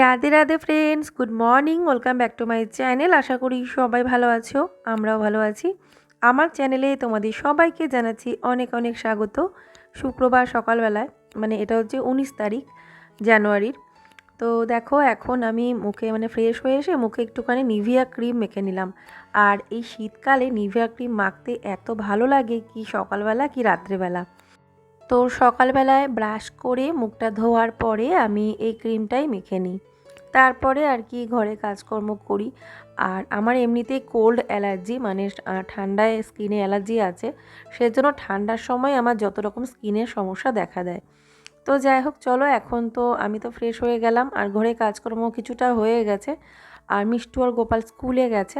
Radhe Radhe friends good morning welcome back to my channel আশা করি সবাই ভালো আছো, আমরাও ভালো আছি। আমার চ্যানেলে তোমাদের সবাইকে জানাচ্ছি অনেক অনেক স্বাগত। শুক্রবার সকালবেলায় মানে এটা হচ্ছে উনিশ তারিখ, জানুয়ারির। তো দেখো, এখন আমি মুখে মানে ফ্রেশ হয়ে এসে মুখে একটুখানি নিভিয়া ক্রিম মেখে নিলাম। আর এই শীতকালে নিভিয়া ক্রিম মাখতে এত ভালো লাগে কি সকালবেলা, কি রাত্রেবেলা। তো সকালবেলায় ব্রাশ করে মুখটা ধোয়ার পরে আমি এই ক্রিমটাই মেখে নিই। তারপরে আর কি ঘরে কাজকর্ম করি। আর আমার এমনিতেই কোল্ড অ্যালার্জি মানে ঠান্ডায় স্কিনে অ্যালার্জি আছে। সেজন্য ঠান্ডার সময় আমার যত রকম স্কিনের সমস্যা দেখা দেয়। তো যাই হোক, চলো এখন তো আমি তো ফ্রেশ হয়ে গেলাম। আর ঘরে কাজকর্ম কিছুটা হয়ে গেছে। আর মিষ্টু আর গোপাল স্কুলে গেছে।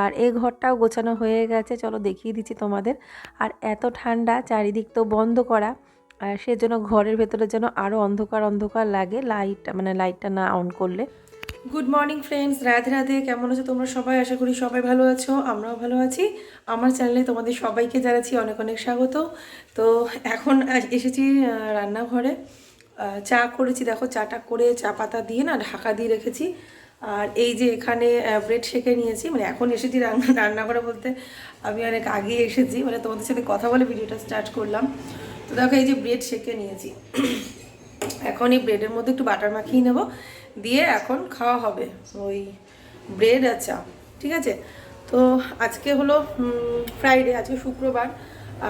আর এই ঘরটাও গোছানো হয়ে গেছে। চলো দেখিয়ে দিচ্ছি তোমাদের। আর এত ঠান্ডা, চারিদিক তো বন্ধ করা। আর সেজন্য ঘরের ভেতরে যেন আরও অন্ধকার অন্ধকার লাগে লাইট মানে লাইটটা না অন করলে। Good morning friends Radhe Radhe. কেমন আছো তোমরা সবাই? আশা করি সবাই ভালো আছো, আমরাও ভালো আছি। আমার চ্যানেলে তোমাদের সবাইকে জানাচ্ছি অনেক অনেক স্বাগত। তো এখন এসেছি রান্নাঘরে। চা করেছি, দেখো চাটা করে চা পাতা দিয়ে না ঢাকা দিয়ে রেখেছি। আর এই যে এখানে ব্রেড সেকে নিয়েছি মানে এখন এসেছি রান্না রান্না করে বলতে আমি অনেক আগে এসেছি। মানে তোমাদের সাথে কথা বলে ভিডিওটা স্টার্ট করলাম। তো দেখো এই যে ব্রেড সেকে নিয়েছি। এখন এই ব্রেডের মধ্যে একটু বাটার মাখিয়ে নেব। দিয়ে এখন খাওয়া হবে ওই ব্রেড আর চা, ঠিক আছে? তো আজকে হলো ফ্রাইডে আজকে শুক্রবার।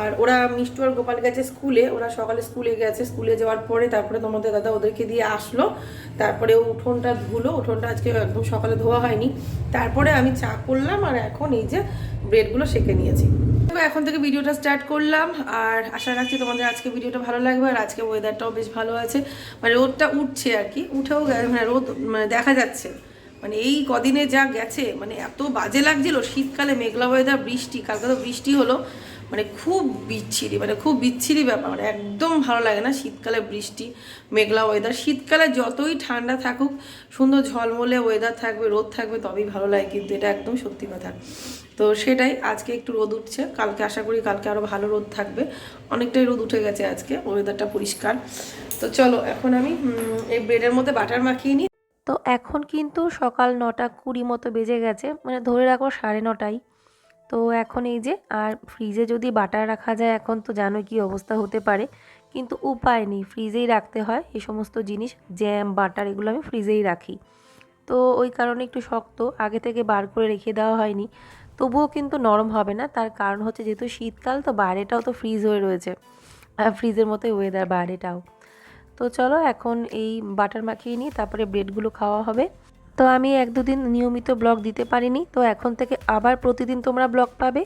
আর ওরা মিষ্টু আর গোপাল গেছে স্কুলে, ওরা সকালে স্কুলে গেছে। স্কুলে যাওয়ার পরে তারপরে তোমাদের দাদা ওদেরকে দিয়ে আসলো। তারপরে উঠোনটা ধুলো, উঠোনটা আজকে একদম সকালে ধোয়া হয়নি। তারপরে আমি চা করলাম আর এখন এই যে ব্রেডগুলো সেঁকে নিয়েছি। এখন থেকে ভিডিওটা স্টার্ট করলাম, আর আশা রাখছি তোমাদের আজকে ভিডিওটা ভালো লাগবে, আর আজকে ওয়েদারটাও বেশ ভালো আছে। মানে রোদটা উঠছে আর কি, উঠেও মানে রোদ মানে দেখা যাচ্ছে। মানে এই কদিনে যা গেছে মানে এত বাজে লাগছিল, শীতকালে মেঘলা ওয়েদার বৃষ্টি, কালকে তো বৃষ্টি হলো। মানে খুব বিচ্ছিরি মানে খুব বিচ্ছিরি ব্যাপার মানে একদম ভালো লাগে না শীতকালে বৃষ্টি, মেঘলা ওয়েদার শীতকালে যতই ঠান্ডা থাকুক, সুন্দর ঝলমলে ওয়েদার থাকবে, রোদ থাকবে, তবেই ভালো লাগে, কিন্তু এটা একদম সত্যি কথা। তো সেটাই, আজকে একটু রোদ উঠছে, কালকে আশা করি কালকে আরও ভালো রোদ থাকবে, অনেকটাই রোদ উঠে গেছে আজকে ওয়েদারটা পরিষ্কার। তো চলো, এখন আমি এই ব্রেডের মধ্যে বাটার মাখিয়ে নিই। তো এখন কিন্তু সকাল নটা কুড়ি মতো বেজে গেছে মানে ধরে রাখো সাড়ে নটাই তো এখন এই যে, আর ফ্রিজে যদি বাটার রাখা যায় এখন তো জানো কি অবস্থা হতে পারে। কিন্তু উপায় নেই ফ্রিজেই রাখতে হয়, এই সমস্ত জিনিস জ্যাম বাটার এগুলো আমি ফ্রিজেই রাখি। তো ওই কারণে একটু শক্ত, আগে থেকে বার করে রেখে দেওয়া হয়নি। তবুও কিন্তু নরম হবে না, তার কারণ হচ্ছে যেহেতু শীতকাল, তো বাইরেটাও তো ফ্রিজ হয়ে রয়েছে। ফ্রিজের মতোই ওয়েদার বাইরেটাও। তো চলো এখন এই বাটার মাখিয়ে নিই, তারপরে ব্রেডগুলো খাওয়া হবে। তো আমি এক দুদিন নিয়মিত ব্লগ দিতে পারিনি, তো এখন থেকে আবার প্রতিদিন তোমরা ব্লগ পাবে।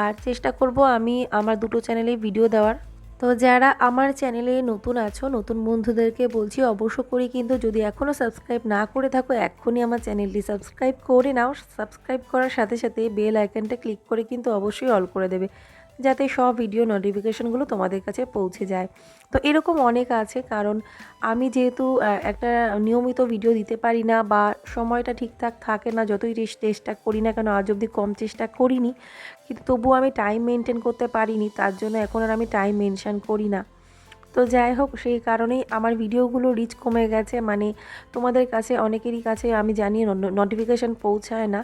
আর চেষ্টা করব আমি আমার দুটো চ্যানেলে ভিডিও দেওয়ার। তো যারা আমার চ্যানেলে নতুন আছো, নতুন বন্ধুদেরকে বলছি অবশ্য করি, কিন্তু যদি এখনও সাবস্ক্রাইব না করে থাকো, এক্ষুনি আমার চ্যানেলটি সাবস্ক্রাইব করে নাও। সাবস্ক্রাইব করার সাথে সাথে বেল আইকনটা ক্লিক করে কিন্তু অবশ্যই অল করে দেবে। যাতে সব ভিডিও নোটিফিকেশানগুলো তোমাদের কাছে পৌঁছে যায়। তো এরকম অনেক আছে, কারণ আমি যেহেতু একটা নিয়মিত ভিডিও দিতে পারি না বা সময়টা ঠিকঠাক থাকে না, যতই চেষ্টা করি না কেন, আজ অবধি কম চেষ্টা করিনি। কিন্তু তবুও আমি টাইম মেনটেন করতে পারিনি, তার জন্য এখন আর আমি টাইম মেনশান করি না। তো যাই হোক, সেই কারণেই আমার ভিডিওগুলো রিচ কমে গেছে। মানে তোমাদের কাছে, অনেকেরই কাছে আমি জানি নোটিফিকেশান পৌঁছায় না।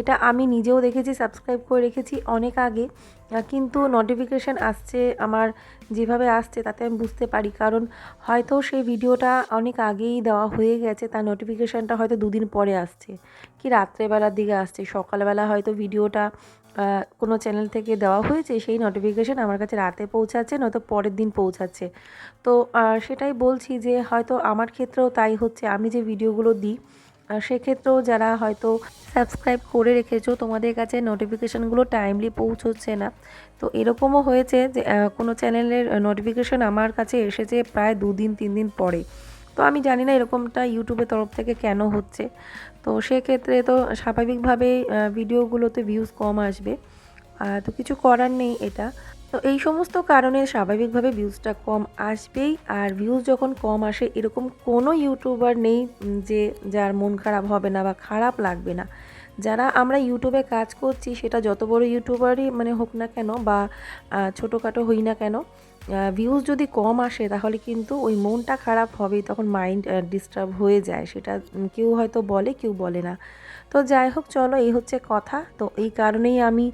এটা আমি নিজেও দেখেছি সাবস্ক্রাইব করে রেখেছি অনেক আগে। কিন্তু নোটিফিকেশান আসছে, আমার যেভাবে আসছে তাতে আমি বুঝতে পারি। কারণ হয়তো সেই ভিডিওটা অনেক আগেই দেওয়া হয়ে গেছে, তার নোটিফিকেশানটা হয়তো দুদিন পরে আসছে। কি রাত্রেবেলার দিকে আসছে? সকালবেলা হয়তো ভিডিওটা কোনো চ্যানেল থেকে দেওয়া হয়েছে, সেই নোটিফিকেশান আমার কাছে রাতে পৌঁছাচ্ছে, নয়তো পরের দিন পৌঁছাচ্ছে। তো সেটাই বলছি যে হয়তো আমার ক্ষেত্রেও তাই হচ্ছে। আমি যে ভিডিওগুলো দিই সেক্ষেত্রেও যারা হয়তো সাবস্ক্রাইব করে রেখেছো, তোমাদের কাছে নোটিফিকেশানগুলো টাইমলি পৌঁছচ্ছে না। তো এরকমও হয়েছে যে কোনো চ্যানেলের নোটিফিকেশান আমার কাছে এসেছে প্রায় দুদিন তিন দিন পরে। তো আমি জানি না এরকমটা ইউটিউবের তরফ থেকে কেন হচ্ছে। তো সেক্ষেত্রে তো স্বাভাবিকভাবে ভিডিওগুলোতে ভিউজ কম আসবে। তো কিছু করার নেই এটা। তো এই সমস্ত কারণে স্বাভাবিকভাবে ভিউজটা কম আসবেই। আর ভিউজ যখন কম আসে, এরকম কোনো ইউটিউবার নেই যে যার মন খারাপ হবে না বা খারাপ লাগবে না। যারা আমরা ইউটিউবে কাজ করছি, সেটা যত বড় ইউটিউবারই মানে হোক না কেন বা ছোটোখাটো হই না কেন ভিউজ যদি কম আসে, তাহলে কিন্তু ওই মনটা খারাপ হবে তখন মাইন্ড ডিস্টার্ব হয়ে যায়। সেটা কেউ হয়তো বলে, কেউ বলে না। তো যাই হোক, চলো, এই হচ্ছে কথা। তো এই কারণেই আমি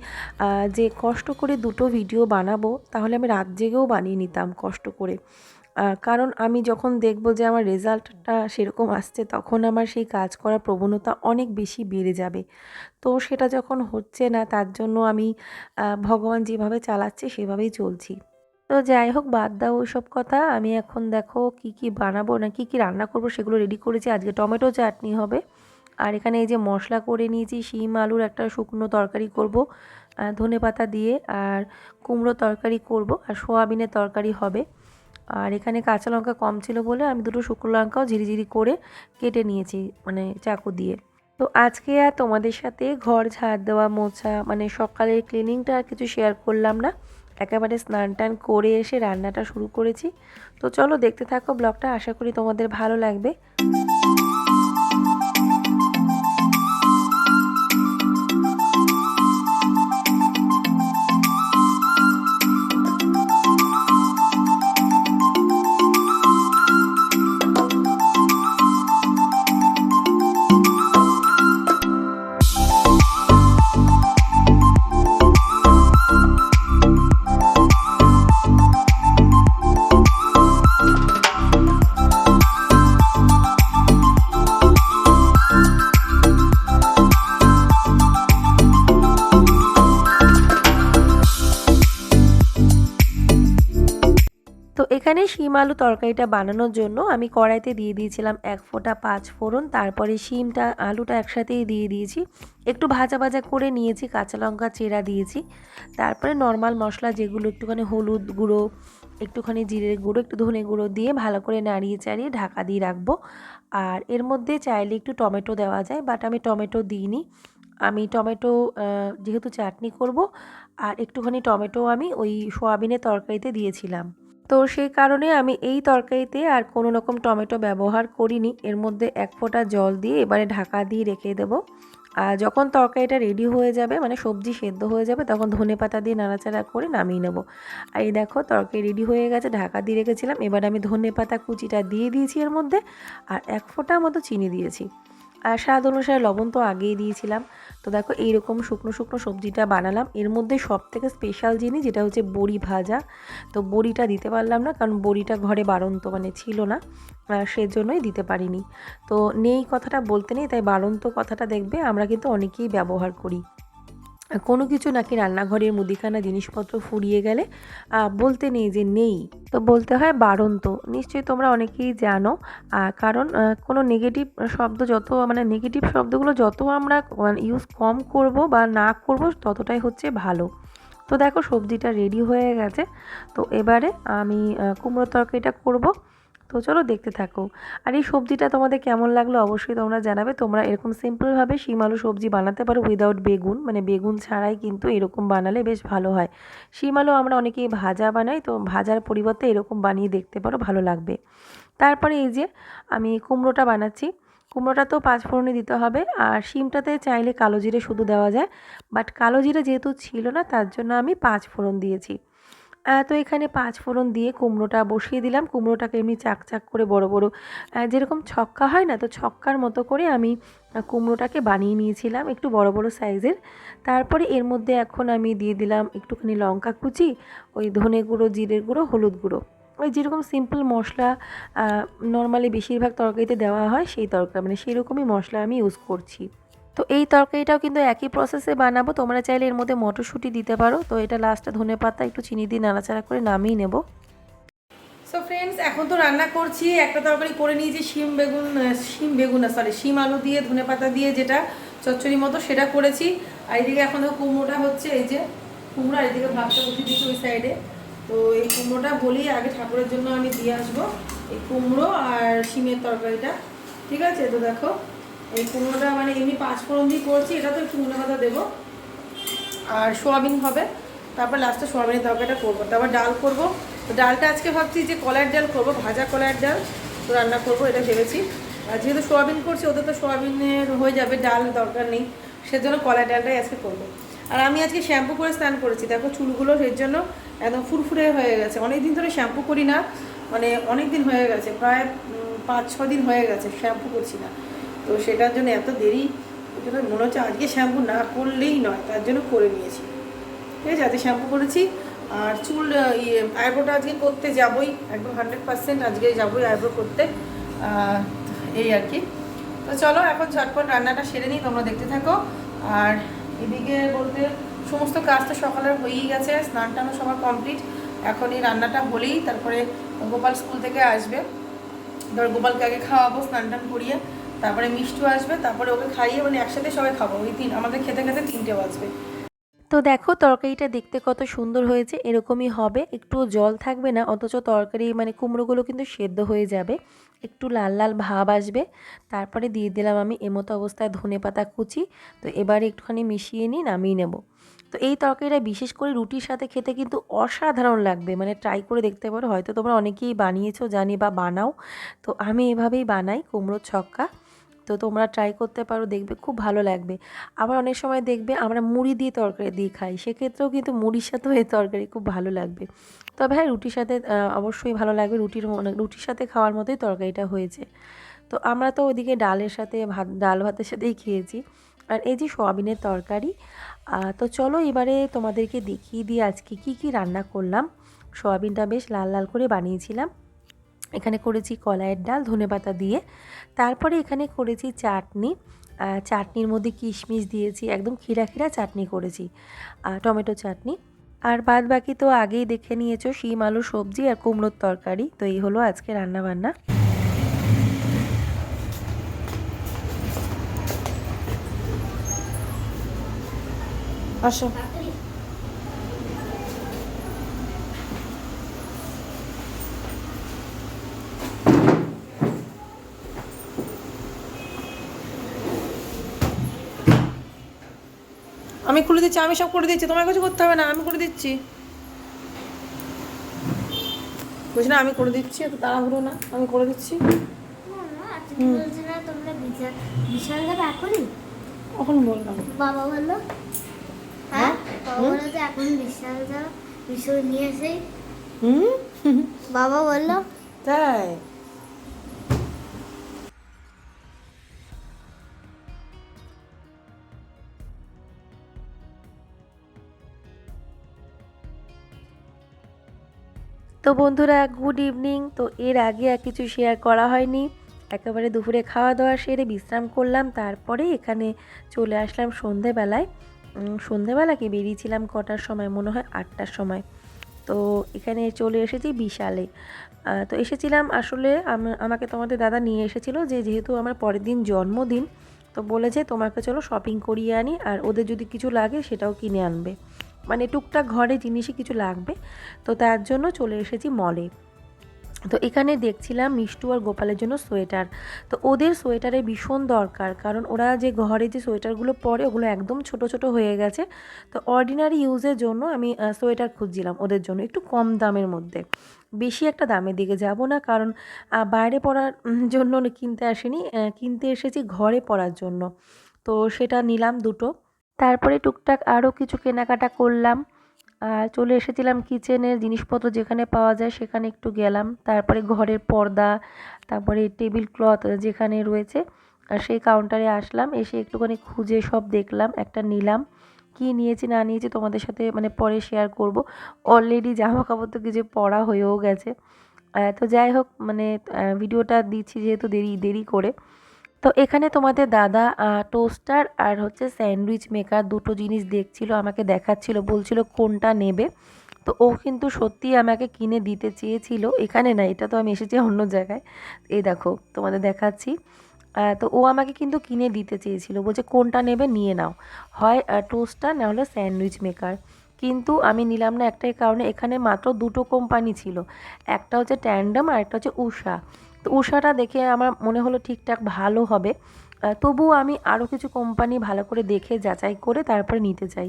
যে কষ্ট করে দুটো ভিডিও বানাবো, তাহলে আমি রাত জেগেও বানিয়ে নিতাম কষ্ট করে। কারণ আমি যখন দেখব যে আমার রেজাল্টটা সেরকম আসছে, তখন আমার সেই কাজ করার প্রবণতা অনেক বেশি বেড়ে যাবে। তো সেটা যখন হচ্ছে না, তার জন্য আমি ভগবান যেভাবে চালাচ্ছে, সেভাবেই চলছি। তো যাই হোক, বাদ দাও ওইসব কথা। আমি এখন দেখো কি কি বানাবো না কি কি রান্না করব সেগুলো রেডি করেছি। আজকে টমেটো চাটনি হবে। আর এখানে এই যে মশলা করে নিয়েছি, শিম, আলুর একটা শুকনো তরকারি করব ধনে পাতা দিয়ে, আর কুমড়ো তরকারি করব, আর সোয়াবিনের তরকারি হবে। আর এখানে কাঁচা লঙ্কা কম ছিল বলে আমি দুটো শুকনো লঙ্কাও ঝিরিঝিরি করে কেটে নিয়েছি মানে চাকু দিয়ে। তো আজকে আর তোমাদের সাথে ঘর ঝাড় দেওয়া, মোছা মানে সকালের ক্লিনিংটা আর কিছু শেয়ার করলাম না। একেবারে স্নান টান করে এসে রান্নাটা শুরু করেছি। তো চলো দেখতে থাকো ব্লগটা, আশা করি তোমাদের ভালো লাগবে। এখানে শিম আলু তরকারিটা বানানোর জন্য আমি কড়াইতে দিয়ে দিয়েছিলাম এক ফোঁটা পাঁচ ফোড়ন, তারপরে শিমটা, আলুটা একসাথেই দিয়ে দিয়েছি। একটু ভাজা ভাজা করে নিয়েছি, কাঁচা লঙ্কা চেরা দিয়েছি। তারপরে নর্মাল মশলা যেগুলো একটুখানি হলুদ গুঁড়ো, একটুখানি জিরের গুঁড়ো, একটু ধনে গুঁড়ো দিয়ে ভালো করে নাড়িয়ে চাড়িয়ে ঢাকা দিয়ে রাখব। আর এর মধ্যে চাইলে একটু টমেটো দেওয়া যায় বাট আমি টমেটো দিইনি। আমি টমেটো যেহেতু চাটনি করব, আর একটুখানি টমেটো আমি ওই সোয়াবিনের তরকারিতে দিয়েছিলাম। তো সেই কারণে আমি এই তরকারিতে আর কোনো রকম টমেটো ব্যবহার করিনি। এর মধ্যে এক ফোঁটা জল দিয়ে এবারে ঢাকা দিয়ে রেখে দেবো। আর যখন তরকারিটা রেডি হয়ে যাবে মানে সবজি সেদ্ধ হয়ে যাবে, তখন ধনে পাতা দিয়ে নাড়াচাড়া করে নামিয়ে নেব। আর এই দেখো তরকারি রেডি হয়ে গেছে, ঢাকা দিয়ে রেখেছিলাম। এবার আমি ধনে পাতা কুচিটা দিয়ে দিয়েছি এর মধ্যে, আর এক ফোঁটা মতো চিনি দিয়েছি। আর স্বাদ অনুসারে লবণ তো আগেই দিয়েছিলাম। তো দেখো এইরকম শুকনো শুকনো সবজিটা বানালাম। এর মধ্যে সব থেকে স্পেশাল জিনিস যেটা হচ্ছে বড়ি ভাজা। তো বড়িটা দিতে পারলাম না কারণ বড়িটা ঘরে বাড়ন্ত মানে ছিল না। সেজন্যই দিতে পারিনি। তো নেই কথাটা বলতে নেই, তাই বাড়ন্ত কথাটা দেখবে। আমরা কিন্তু অনেকেই ব্যবহার করি। কোনো কিছু নাকি রান্নাঘরের মুদিখানা জিনিসপত্র ফুরিয়ে গেলে বলতে নেই যে নেই। তো বলতে হয় বারন্ত। নিশ্চয়ই তোমরা অনেকেই জানো কারণ কোনো নেগেটিভ শব্দ যত মানে নেগেটিভ শব্দগুলো যত আমরা ইউজ কম করব বা না করব, ততটাই হচ্ছে ভালো। তো দেখো সবজিটা রেডি হয়ে গেছে। তো এবারে আমি কুমড়ো তরকারিটা করব। তো চলো দেখতে থাকো। আর এই সবজিটা তোমাদের কেমন লাগল অবশ্যই তোমরা জানাবে। তোমরা এরকম সিম্পলভাবে শিম আলু সবজি বানাতে পারো উইদাউট বেগুন। মানে বেগুন ছাড়াই কিন্তু এরকম বানালে বেশ ভালো হয়। শিম আলু আমরা অনেকেই ভাজা বানাই, তো ভাজার পরিবর্তে এরকম বানিয়ে দেখতে পারো, ভালো লাগবে। তারপরে এই যে আমি কুমড়োটা বানাচ্ছি। কুমড়োটা তো পাঁচ ফোড়নে দিতে হবে। আর শিমটাতে চাইলে কালো জিরে শুধু দেওয়া যায়। বাট কালো জিরে যেহেতু ছিল না, তার জন্য আমি পাঁচ ফোড়ন দিয়েছি। তো এখানে পাঁচ ফোড়ন দিয়ে কুমড়োটা বসিয়ে দিলাম। কুমড়োটাকে এমনি চাক চাক করে বড় বড় যেরকম ছক্কা হয় না, তো ছক্কার মতো করে আমি কুমড়োটাকে বানিয়ে নিয়েছিলাম একটু বড় বড় সাইজের। তারপরে এর মধ্যে এখন আমি দিয়ে দিলাম একটুখানি লঙ্কা কুচি, ওই ধনে গুঁড়ো, জিরের গুঁড়ো, হলুদ গুঁড়ো। ওই যেরকম সিম্পল মশলা নর্মালি বেশিরভাগ তরকারিতে দেওয়া হয় সেই তরকারি মানে সেরকমই মশলা আমি ইউজ করছি। তো এই তরকারিটাও কিন্তু একই প্রসেসে বানাবো। তোমরা চাইলে এর মধ্যে মটরশুঁটি দিতে পারো। তো এটা লাস্টে ধনে পাতা, একটু চিনি দিয়ে নাড়াচাড়া করে নামিয়ে নেব। সো ফ্রেন্ডস এখন তো রান্না করছি। একটা তরকারি করে নিয়েছি, শিম বেগুন শিম বেগুন না সরি শিম আলু দিয়ে, ধনে পাতা দিয়ে যেটা চচ্চড়ি মতো সেটা করেছি। আর এদিকে এখন কুমড়োটা হচ্ছে, এই যে কুমড়ো এদিকে ভাতটা উঠিয়ে দিচ্ছি ওই সাইডে তো এই কুমড়োটা বলি আগে ঠাকুরের জন্য আমি দিয়ে আসব এই কুমড়ো আর শিমের তরকারিটা। ঠিক আছে? তো দেখো। এই কুমড়োটা মানে এমনি পাঁচ ফোড়ন দিয়ে করছি, এটা তো একটু ধনে পাতা দেবো। আর সোয়াবিন হবে। তারপর লাস্টে সোয়াবিনের তরকারিটা করব। তারপর ডাল করব। তো ডালটা আজকে ভাবছি যে কলার ডাল করব, ভাজা কলার ডাল। তো রান্না করব, এটা ভেবেছি। আর যেহেতু সোয়াবিন করছি, ওদের তো সোয়াবিনের হয়ে যাবে, ডাল দরকার নেই। সেজন্য কলার ডালটাই আজকে করব। আর আমি আজকে শ্যাম্পু করে স্নান করেছি। দেখো চুলগুলো এর জন্য একদম ফুরফুরে হয়ে গেছে। অনেক দিন ধরে শ্যাম্পু করি না। মানে অনেক দিন হয়ে গেছে। প্রায় পাঁচ ছ দিন হয়ে গেছে শ্যাম্পু করছি না। তো সেটার জন্য এত দেরি মনে হচ্ছে আজকে শ্যাম্পু না করলেই নয়, তার জন্য করে নিয়েছি। ঠিক আছে, আজকে শ্যাম্পু করেছি, আর চুল ইয়ে আইব্রোটা আজকে করতে যাবই, একদম হান্ড্রেড পার্সেন্ট আজকে যাবই আইব্রো করতে এই আর কি। তো চলো, এখন ঝটপট রান্নাটা সেরে নিই, তোমরা দেখতে থাকো। আর এদিকে বলতে সমস্ত কাজ তো সকালের হয়েই গেছে স্নান টানও সবার কমপ্লিট এখন এই রান্নাটা হলেই, তারপরে গোপাল স্কুল থেকে আসবে। ধর গোপালকে আগে খাওয়াবো স্নান টান করিয়ে। তারপরে মিষ্টু আসবে, তারপরে ওকে খাইয়ে মানে একসাথে সবাই খাব। ওই তিন, আমাদের খেতে খেতে তিনটে বাজবে। তো দেখো, তরকারিটা দেখতে কত সুন্দর হয়েছে, এরকমই হবে। একটু জল থাকবে না, অথচ তরকারি মানে কুমড়োগুলো কিন্তু সেদ্ধ হয়ে যাবে। একটু লাল লাল ভাব আসবে। তারপরে দিয়ে দিলাম আমি এমতো অবস্থায় ধনে পাতা কুচি। তো এবারে একটুখানি মিশিয়ে নিই নামিয়ে নেব। তো এই তরকারিটা বিশেষ করে রুটির সাথে খেতে কিন্তু অসাধারণ লাগবে। মানে ট্রাই করে দেখতে পারো, হয়তো তোমরা অনেকেই বানিয়েছো, জানি বা বানাও। তো আমি এভাবেই বানাই কুমড়োর ছক্কা। তো তোমরা ট্রাই করতে পারো, দেখবে খুব ভালো লাগবে। আবার অনেক সময় দেখবে আমরা মুড়ি দিয়ে তরকারি দিয়ে খাই, সেক্ষেত্রেও কিন্তু মুড়ির সাথেও এই তরকারি খুব ভালো লাগবে। তবে হ্যাঁ রুটির সাথে অবশ্যই ভালো লাগবে, রুটির মনে- রুটির সাথে খাওয়ার মতোই তরকারিটা হয়েছে। তো আমরা তো ওদিকে ডালের সাথে, ভাত, ডাল ভাতের সাথেই খেয়েছি। আর এই যে সোয়াবিনের তরকারি তো চলো এবারে তোমাদেরকে দেখিয়ে দিয়ে আজকে কি কি রান্না করলাম। সোয়াবিনটা বেশ লাল লাল করে বানিয়েছিলাম। এখানে করেছি কলাইয়ের ডাল ধনেপাতা দিয়ে। তারপরে এখানে করেছি চাটনি। চাটনির মধ্যে কিশমিশ দিয়েছি, একদম খিরা খিরা চাটনি করেছি। টমেটো চাটনি। আর বাদ বাকি তো আগেই দেখে নিয়েছো, শিম, আলু, সবজি আর কুমড়োর তরকারি। তো এই হলো আজকে রান্না বান্না আসো। আমি খুলে দিচ্ছি আমি সব করে দিচ্ছি তোমার কিছু করতে হবে না আমি করে দিচ্ছি। বুঝি না আমি করে দিচ্ছি এত তাড়াহুড়ো না আমি করে দিচ্ছি। বললাম। বাবা বলল হ্যাঁ? বাবা বলল যে এখন বিশাল যাও নিয়ে এসে হুম? বাবা বলল তাই? তো বন্ধুরা গুড ইভিনিং তো এর আগে আর কিছু শেয়ার করা হয়নি। একেবারে দুপুরে খাওয়া দাওয়া সেরে বিশ্রাম করলাম তারপরে এখানে চলে আসলাম সন্ধেবেলায়। উম, সন্ধেবেলা কি বেরিয়েছিলাম কটার সময়? মনে হয় আটটার সময়। তো এখানে চলে এসেছি বিশালে। তো এসেছিলাম আসলে আম- আমাকে তোমাদের দাদা নিয়ে এসেছিল যে যেহেতু আমার পরের দিন জন্মদিন তো বলেছে তোমাকে চলো শপিং করিয়ে আনি আর ওদের যদি কিছু লাগে সেটাও কিনে আনবে। মানে টুকটাক ঘরে জিনিসই কিছু লাগবে তো তার জন্য চলে এসেছি মলে তো এখানে দেখছিলাম মিষ্টু আর গোপালের জন্য সোয়েটার। তো ওদের সোয়েটারের ভীষণ দরকার কারণ ওরা যে ঘরে যে সোয়েটারগুলো পরে ওগুলো একদম ছোট ছোট হয়ে গেছে। তো অর্ডিনারি ইউজের জন্য আমি সোয়েটার খুঁজছিলাম ওদের জন্য একটু কম দামের মধ্যে। বেশি একটা দামের দিকে যাব না কারণ বাইরে উম, জন্য কিনতে আসেনি কিনতে এসেছি ঘরে পরার জন্য। তো সেটা নিলাম দুটো। তারপরে টুকটাক আরও কিছু কেনাকাটা করলাম। আর চলে এসেছিলাম কিচেনের জিনিসপত্র যেখানে পাওয়া যায় সেখানে একটু গেলাম। তারপরে ঘরের পর্দা, তারপরে টেবিল ক্লথ যেখানে রয়েছে, আর সেই কাউন্টারে আসলাম। এসে একটুখানি খুঁজে সব দেখলাম, একটা নিলাম। কি নিয়েছি, না নিয়েছি তোমাদের সাথে মানে পরে শেয়ার করব। অলরেডি জামা কাপড় তো কিছু পরা হয়েও গেছে। তো যাই হোক মানে ভিডিওটা দিচ্ছি যেহেতু দেরি দেরি করে। তো এখানে তোমাদের দাদা টোস্টার আর হচ্ছে স্যান্ডউইচ মেকার দুটো জিনিস দেখছিল, আমাকে দেখাচ্ছিল, বলছিল কোনটা নেবে। তো ও কিন্তু সত্যিই আমাকে কিনে দিতে চেয়েছিল। এখানে না, এটা তো আমি এসেছি অন্য জায়গায়। এই দেখো, তোমাদের দেখাচ্ছি। তো ও আমাকে কিন্তু কিনে দিতে চেয়েছিল। বলছে, কোনটা নেবে নিয়ে নাও। হয় টোস্টার না হলে স্যান্ডউইচ মেকার কিন্তু আমি নিলাম না একটাই কারণে, এখানে মাত্র দুটো কোম্পানি ছিল। একটা হচ্ছে ট্যান্ডাম আর একটা হচ্ছে উষা তো উষাটা দেখে আমার মনে হলো ঠিকঠাক ভালো হবে। তবুও আমি আরও কিছু কোম্পানি ভালো করে দেখে যাচাই করে তারপরে নিতে চাই।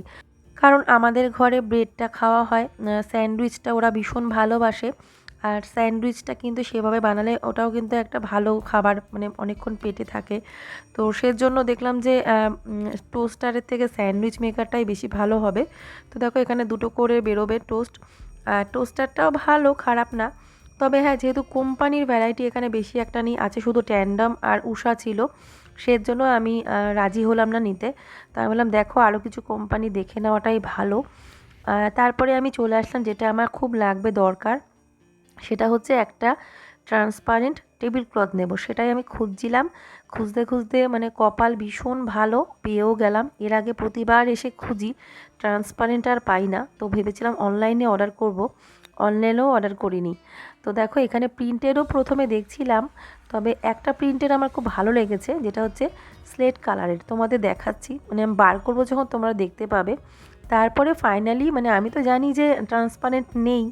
কারণ আমাদের ঘরে ব্রেডটা খাওয়া হয় স্যান্ডউইচটা ওরা ভীষণ ভালোবাসে। আর স্যান্ডউইচটা কিন্তু সেভাবে বানালে ওটাও কিন্তু একটা ভালো খাবার মানে অনেকক্ষণ পেটে থাকে। তো সেজন্য দেখলাম যে টোস্টারের থেকে স্যান্ডউইচ মেকারটাই বেশি ভালো হবে। তো দেখো এখানে দুটো করে বেরোবে টোস্ট আর টোস্টারটাও ভালো, খারাপ না। তবে হ্যাঁ যেহেতু কোম্পানির ভ্যারাইটি এখানে বেশি একটা নেই, আছে শুধু ট্যান্ডাম আর উষা ছিল সের জন্য আমি রাজি হলাম না নিতে। তাই বললাম, দেখো আরও কিছু কোম্পানি দেখে নেওয়াটাই ভালো। তারপরে আমি চলে আসলাম, যেটা আমার খুব লাগবে দরকার, সেটা হচ্ছে একটা ট্রান্সপারেন্ট টেবিল ক্লথ নেব। সেটাই আমি খুঁজছিলাম, খুঁজতে খুঁজতে মানে কপাল ভীষণ ভালো, পেয়েও গেলাম। এর আগে প্রতিবার এসে খুঁজি ট্রান্সপারেন্ট আর পাই না, তো ভেবেছিলাম অনলাইনে অর্ডার করব অনলাইনেও অর্ডার করিনি। তো দেখো এখানে প্রিন্টেরও প্রথমে দেখছিলাম, তবে একটা প্রিন্টের আমার খুব ভালো লেগেছে, যেটা হচ্ছে স্লেট কালারের। তোমাদের দেখাচ্ছি মানে আমি বার করব যখন তোমরা দেখতে পাবে। তারপরে ফাইনালি মানে আমি তো জানি যে ট্রান্সপারেন্ট নেই,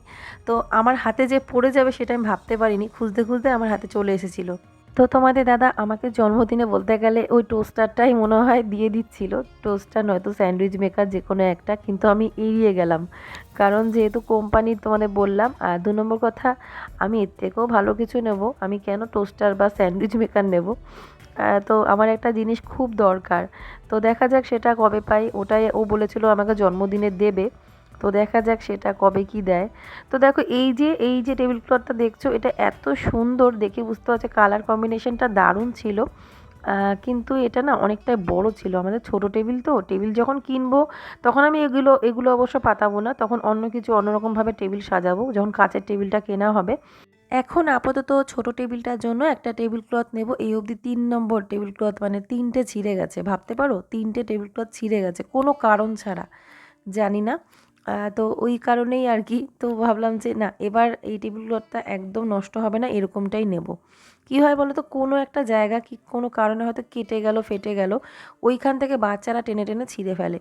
তো আমার হাতে যে পড়ে যাবে সেটা আমি ভাবতে পারিনি, খুঁজতে খুঁজতে আমার হাতে চলে এসেছিল। তো তোমাদের দাদা, আমাকে জন্মদিনে বলতে গেলে ওই টোস্টারটাই মনে হয় দিয়ে দিচ্ছিল। টোস্টার নয়তো স্যান্ডউইচ মেকার যে কোনো একটা, কিন্তু আমি এড়িয়ে গেলাম। কারণ যেহেতু কোম্পানির তোমাদের বললাম, আর দু নম্বর কথা, আমি এর থেকেও ভালো কিছু নেব। আমি কেন টোস্টার বা স্যান্ডউইচ মেকার নেব? তো আমার একটা জিনিস খুব দরকার। তো দেখা যাক সেটা কবে পাই। ওটাই ও বলেছিল আমাকে জন্মদিনে দেবে। তো দেখা যাক সেটা কবে কি দেয়। তো দেখো এই যে এই যে টেবিল ক্লথটা দেখছ, এটা এত সুন্দর দেখে বুঝতে পারছে কালার কম্বিনেশনটা দারুণ ছিল। কিন্তু এটা না অনেকটাই বড় ছিল। আমাদের ছোট টেবিল তো টেবিল যখন কিনবো তখন আমি এগুলো এগুলো অবশ্য পাতাবো না। তখন অন্য কিছু অন্যরকমভাবে টেবিল সাজাবো, যখন কাঁচের টেবিলটা কেনা হবে। এখন আপাতত ছোট টেবিলটার জন্য একটা টেবিল ক্লথ নেব। এই অবধি তিন নম্বর টেবিল ক্লথ মানে তিনটে ছিঁড়ে গেছে। ভাবতে পারো? তিনটে টেবিল ক্লথ ছিঁড়ে গেছে। কোনো কারণ ছাড়া। জানি না। তো ওই কারণেই আর কি, তো ভাবলাম যে না, এবার এই টেবিল ক্লথটা একদম নষ্ট হবে না, এরকমটাই নেব। কি হয় বলো তো কোনো একটা জায়গা কি কোনো কারণে হয়তো কেটে গেল, ফেটে গেল, ওইখান থেকে বাচ্চারা টেনে টেনে ছিঁড়ে ফেলে।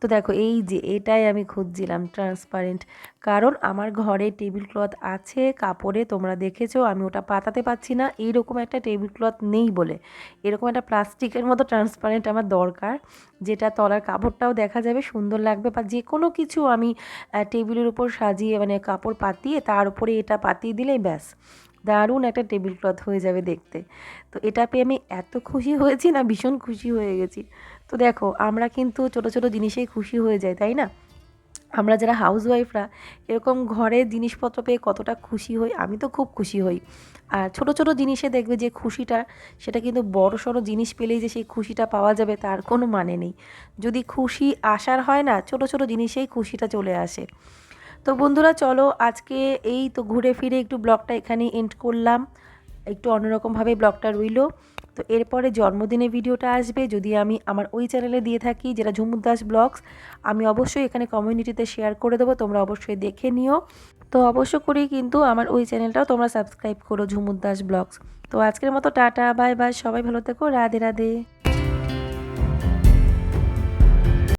তো দেখো, এই যে এটাই আমি খুঁজছিলাম ট্রান্সপারেন্ট কারণ আমার ঘরে টেবিল ক্লথ আছে, কাপড়ে তোমরা দেখেছ, আমি ওটা পাতাতে পারছি না, এইরকম একটা টেবিল ক্লথ নেই বলে। এরকম একটা প্লাস্টিকের মতো ট্রান্সপারেন্ট আমার দরকার, যেটা তলার কাপড়টাও দেখা যাবে, সুন্দর লাগবে বা যে কোনো কিছু আমি টেবিলের উপর সাজিয়ে মানে কাপড় পাতিয়ে তার উপরে এটা পাতিয়ে দিলেই ব্যাস। দারুণ একটা টেবিল ক্লথ হয়ে যাবে দেখতে। তো এটা পেয়ে আমি এত খুশি হয়েছি না, ভীষণ খুশি হয়ে গেছি। তো দেখো, আমরা কিন্তু ছোট ছোট জিনিসেই খুশি হয়ে যাই, তাই না? আমরা যারা হাউসওয়াইফরা এরকম ঘরের জিনিসপত্র পেয়ে কতটা খুশি হই, আমি তো খুব খুশি হই। আর ছোট ছোট জিনিসে দেখবে যে খুশিটা, সেটা কিন্তু বড় সড়ো জিনিস পেলেই যে সেই খুশিটা পাওয়া যাবে, তার কোনো মানে নেই। যদি খুশি আসার হয় না, ছোট ছোট জিনিসেই খুশিটা চলে আসে। তো বন্ধুরা, চলো আজকে এই তো ঘুরে ফিরে একটু ব্লগটা এখানে এন্ড করলাম। একটু অন্যরকমভাবে ব্লগটা রইল। তো এরপরে জন্মদিনে ভিডিওটা আসবে। যদি আমি আমার ওই চ্যানেলে দিয়ে থাকি, যেটা ঝুমুর দাস ব্লগস, আমি অবশ্যই এখানে কমিউনিটিতে শেয়ার করে দেবো, তোমরা অবশ্যই দেখে নিও। তো অবশ্য করেই কিন্তু আমার ওই চ্যানেলটাও তোমরা সাবস্ক্রাইব করো ঝুমুর দাস ব্লগস। তো আজকের মতো টাটা, বাই বাই, সবাই ভালো থেকো, রাধে রাধে।